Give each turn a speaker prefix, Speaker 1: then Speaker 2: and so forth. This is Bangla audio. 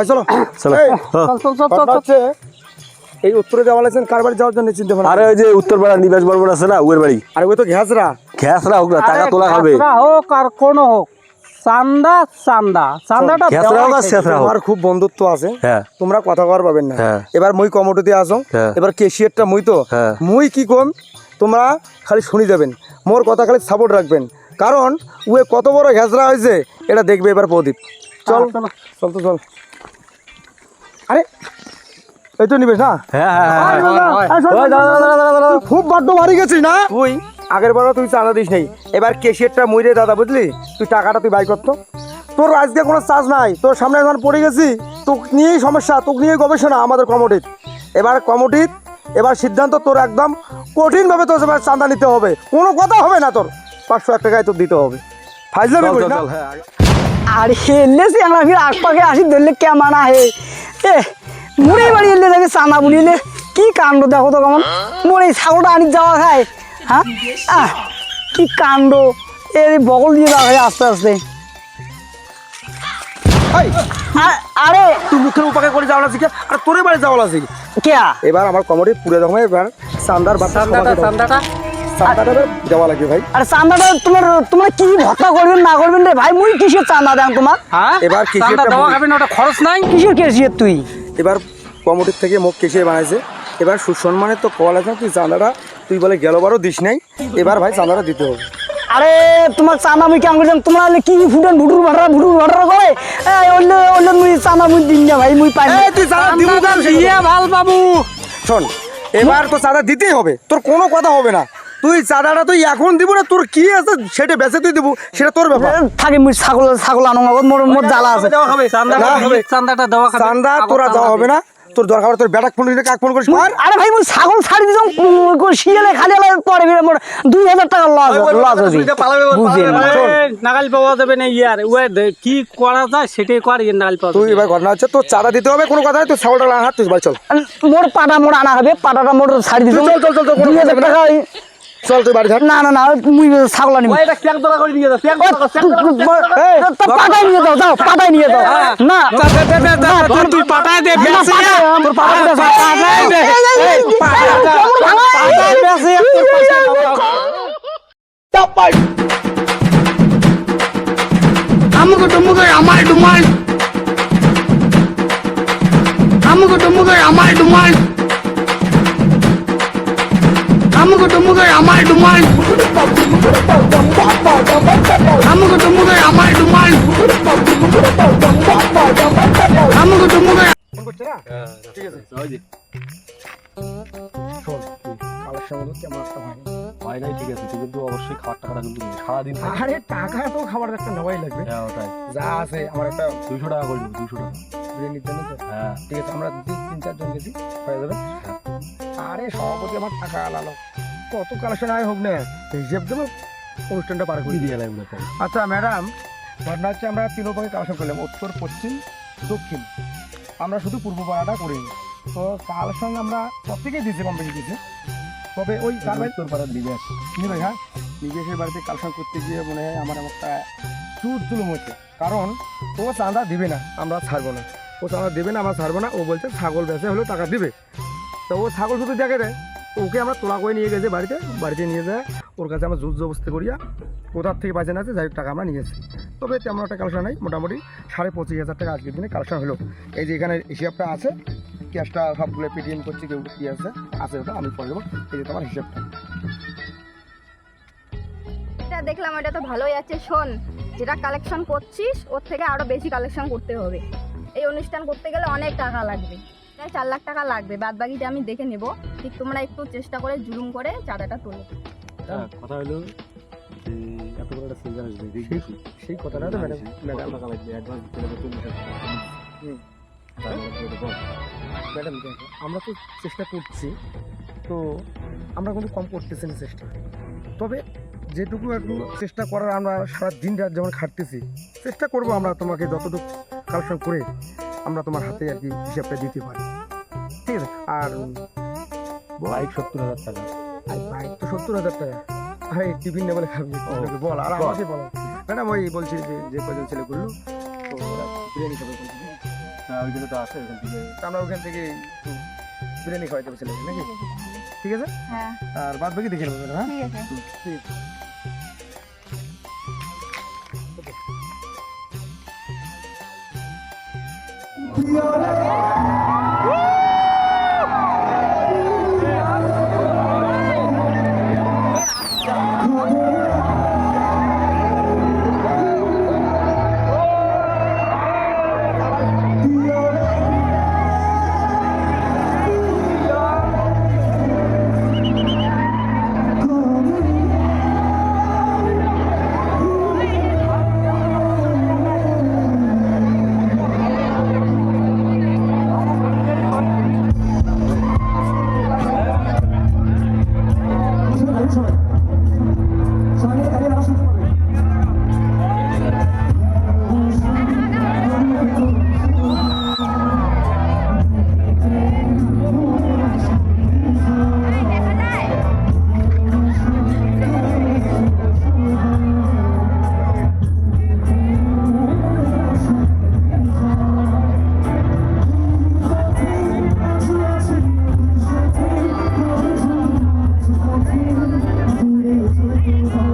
Speaker 1: এই চলো।
Speaker 2: চলো।
Speaker 1: এই,
Speaker 2: হ্যাঁ।
Speaker 3: চল চল চল চল
Speaker 1: কথা হচ্ছে, এই উত্তরে যাওয়া লাগছেন কার বাড়ি যাওয়ার জন্য চিন্তা ভাবনা?
Speaker 2: আরে ওই যে উত্তরপাড়া নিবাস আছে না ওর বাড়ি।
Speaker 1: আর ওই তো ঘ্যাসরা
Speaker 2: হোক না টাকা তোলা
Speaker 3: হোক আর কোনো হোক চান্দা চান্দা। চান্দাটা
Speaker 1: তোমার খুব বন্ধুত্ব আছে
Speaker 2: হ্যাঁ।
Speaker 1: তোমরা কথা কর পাবেন না।
Speaker 2: হ্যাঁ।
Speaker 1: এবার মুই কমোডিতে আসো।
Speaker 2: হ্যাঁ।
Speaker 1: এবার কেশিয়ারটা মুই তো। মুই কি কম তোমরা খালি শুনি যাবেন। মোর কথা খালি সাপোর্ট রাখবেন। কারণ উয়ে কত বড় ঘেসরা হয়েছে এটা দেখবে এবার প্রদীপ। চল।
Speaker 3: চল
Speaker 1: তো চল। আরে এই তো নিবেশ না
Speaker 2: হ্যাঁ হ্যাঁ হ্যাঁ
Speaker 1: খুব বড্ড মারি গেছিস না? তুই আগের বারও তুই চাঁদা দিস নাই। এবার কেশিয়ারটা দাদা বুঝলি? তুই টাকাটা তুই বাই করতো। তোর আজকে কোনো চার্জ নাই। তোর সামনে এখন পড়ে গেছি। তোকে নিয়েই সমস্যা তোকে নিয়ে গবেষণা আমাদের কমিটির এবার কমিটির এবার সিদ্ধান্ত তোর একদম কঠিনভাবে তোর এবার চাঁদা নিতে হবে। কোনো কথা হবে না তোর। পাঁচশো এক টাকায় তোর দিতে হবে। ফাইজলামি না?
Speaker 2: হ্যাঁ।
Speaker 4: আর হেললে সে আমরা ফির আকপাকে আসি ধরলে কেমন হে? এ মুড়ে বাড়ি এলে দেখে চানা বুলিলে কি কাণ্ড দেখো তো কেমন? মোড়ে ছাগলটা আনি যাওয়া খায় হ্যাঁ? আহ কি কাণ্ড? এর বগল দিয়ে যাওয়া খায় আস্তে আস্তে। আরে!
Speaker 1: তুই মুখের উপাকে করে যাওয়া শিখে আর তোরে বাড়ি যাওয়া শিখে
Speaker 4: কেয়া
Speaker 1: এবার আমার কমিটির পুরে দমে এবার চান্দার বাচ্চা
Speaker 3: চান্দাটা
Speaker 1: দেওয়া লাগবে ভাই।
Speaker 4: আরে চান্দাটা তোমার তোমরা কি ভর্তা করবেন না করবেন রে ভাই? মুই কিসের চান্দা দেন তোমার?
Speaker 3: হ্যাঁ?
Speaker 1: এবার কিসের
Speaker 3: দেওয়া খাবেন ওটা খরচ নাই?
Speaker 4: কিসের কেসিয়ে তুই?
Speaker 1: এবার কমিটির থেকে মুখ কেসে বানাইছে। এবার সুসম্মানের তো কল আছে তুই চাঁদাটা তুই বলে দিস নাই। এবার ভাই চাঁদাটা দিতে হবে।
Speaker 4: আরে তোমার মুই কেমন করছিলাম তোমরা হলে কি ফুটেন ভুটুর ভাটারা ভুটুর ভাটারা করে এই অন্য অন্য মুই চান্দা মুই দিন না ভাই মুই পাই
Speaker 1: তুই চাঁদা দিবি
Speaker 3: ভালো বাবু
Speaker 1: শোন এবার তো চাঁদা দিতেই হবে। তোর কোনো কথা হবে না। তুই চাঁদাটা তুই এখন দিব না? তোর কি আছে? সেটা বেঁচে তুই দিব। সেটা তোর ব্যাপার।
Speaker 4: থাকে মুই ছাগল ছাগল আনো মোর মোর জ্বালা আছে।
Speaker 1: দেওয়া হবে। হবে।
Speaker 3: দিয়ে- চান্দাটা দেওয়া খাবে
Speaker 1: চাঁদা তোরা যাওয়া হবে না? তোর দরকার তোর বেটাক ফোন কাক ফোন করিস? আরে
Speaker 4: ভাই মুই ছাগল ছাড়ি দিতাম শিয়ালে খালি আলা পরে বেরে মোর দুই হাজার টাকা লস লস হবে বুঝেন
Speaker 3: নাগাল পাওয়া যাবে না ইয়ার। ওয়ে কি করা যায় সেটাই কর ইয়ে নাগাল পাওয়া
Speaker 1: তুই এবার ঘটনা হচ্ছে তোর চাঁদা দিতে হবে কোনো কথা নেই তুই ছাগলটা আনা হাত তুই বাড়ি চল।
Speaker 4: মোর পাটা মোর আনা হবে পাটাটা মোর ছাড়ি দিতাম
Speaker 1: চল, চল, চল, চল, কোনো
Speaker 4: দুই হাজার
Speaker 1: কথা
Speaker 4: টাকা ওই-
Speaker 1: চল তুই বাড়ি থাক।
Speaker 4: না না না মুই ছাগল আনিব
Speaker 3: এটা করে নিয়ে
Speaker 4: পাটাই যাও যাও পাটাই নিয়ে যাও। না।
Speaker 3: তোর তুই দে
Speaker 4: না, তোর পাটাই পাটাই
Speaker 5: আমার টুমুক আমার ডুমাল আমুক টুমুক আমার ডুমাল আমুক টুমুক আমার ডুমাল আমুক
Speaker 2: হয় নাই, ঠিক আছে কিন্তু অবশ্যই খাবার টাকাটা কিন্তু সারাদিন
Speaker 1: আরে টাকা তো খাবার একটা নেওয়াই লাগবে
Speaker 2: হ্যাঁ, ওটাই।
Speaker 1: যা আছে আমার একটা
Speaker 2: দুইশো টাকা করে দিবি, দুইশো টাকা।
Speaker 1: বিরিয়ানির জন্য তো
Speaker 2: হ্যাঁ।
Speaker 1: ঠিক আছে আমরা দুই তিন চারজন গেছি হয়ে যাবে আরে সভাপতি আমার টাকা আলালো। কত কালেকশন আয় হোক না হিসেব দেবো অনুষ্ঠানটা পার করে।
Speaker 2: দিয়ে লাগবে
Speaker 1: আচ্ছা ম্যাডাম ঘটনা হচ্ছে আমরা তিন উপায়ে কালেকশন করলাম উত্তর পশ্চিম দক্ষিণ। আমরা শুধু পূর্ব পাড়াটা করিনি তো কালেকশন আমরা প্রত্যেকেই দিয়েছি কম বেশি দিয়েছি। তবে ওই কার ভাই
Speaker 2: তোর পাড়ার দিবে আছে।
Speaker 1: নিবে হ্যাঁ? নিবেশের বাড়িতে কালেকশন করতে গিয়ে মনে হয় আমার একটা চুর জুলুম হচ্ছে। কারণ ও চাঁদা দিবে না আমরা ছাড়বো না। ও চাঁদা দেবে না আমরা ছাড়বো না। ও বলছে ছাগল বেচে হলেও টাকা দিবে। তো ও ছাগল শুধু দেখে দেয় ওকে আমরা তোলা করে নিয়ে গেছি বাড়িতে বাড়িতে নিয়ে যায়। ওর কাছে আমরা জুজ জবস্তি করিয়া কোথার থেকে না আছে যাই টাকা আমরা নিয়েছি তবে তেমন একটা কালেকশন নাই, মোটামুটি সাড়ে পঁচিশ হাজার টাকা আজকের দিনে কালেকশন হলো। এই যে এখানে হিসাবটা আছে, ক্যাশটা সবগুলো পেটিএম করছি, কেউ কি আছে আছে ওটা, আমি পরে দেবো। এই যে তোমার হিসাবটা।
Speaker 6: এটা দেখলাম, এটা তো ভালোই আছে। শোন, যেটা কালেকশন করছিস, ওর থেকে আরও বেশি কালেকশন করতে হবে। এই অনুষ্ঠান করতে গেলে অনেক টাকা লাগবে। প্রায় চার লাখ টাকা লাগবে। বাদ বাকিটা আমি দেখে নেব। ঠিক তোমরা একটু চেষ্টা করে জুলুম করে চাঁদাটা তোলো।
Speaker 2: হ্যাঁ, কথা হলো এত বড় একটা সিঙ্গার আসবে
Speaker 1: সেই- সেই কথাটা তো ম্যাডাম ম্যাডাম
Speaker 2: অ্যাডভান্স দিতে হবে চল্লিশ হাজার টাকা
Speaker 1: হুম।
Speaker 2: তারপরে তোর বল।
Speaker 1: ম্যাডাম দেখো আমরা তো চেষ্টা করছি। তো আমরা কিন্তু কম করতেছি না চেষ্টা। তবে যেটুকু একটু চেষ্টা করার আমরা সারা দিন রাত যেমন খাটতেছি চেষ্টা করব আমরা তোমাকে যতটুকু কালেকশন করে। আমরা তোমার হাতে আর কি হিসাবটা দিতে পারি। ঠিক আছে? আর
Speaker 2: বাইক সত্তর হাজার টাকা।
Speaker 1: আর বাইক তো সত্তর হাজার টাকা। আরে টিফিন নেবলে খাবি বল আর। আমাকে বল। ম্যাডাম ওই বলছি যে যে কজন ছেলে করল তো ওরা বিরিয়ানি খাবে বলছে।
Speaker 2: হ্যাঁ ওইখানে তো আছে ওইখান থেকে।
Speaker 1: আমরা ওখান থেকে একটু বিরিয়ানি খাওয়াইতে ছেলেকে নাকি? ঠিক আছে?
Speaker 6: হ্যাঁ।
Speaker 1: আর বাদ বাকি দেখে নেব হ্যাঁ?
Speaker 6: ঠিক আছে।
Speaker 1: প্রিয়
Speaker 6: 세상에 흐르는 물의 요소를 통해서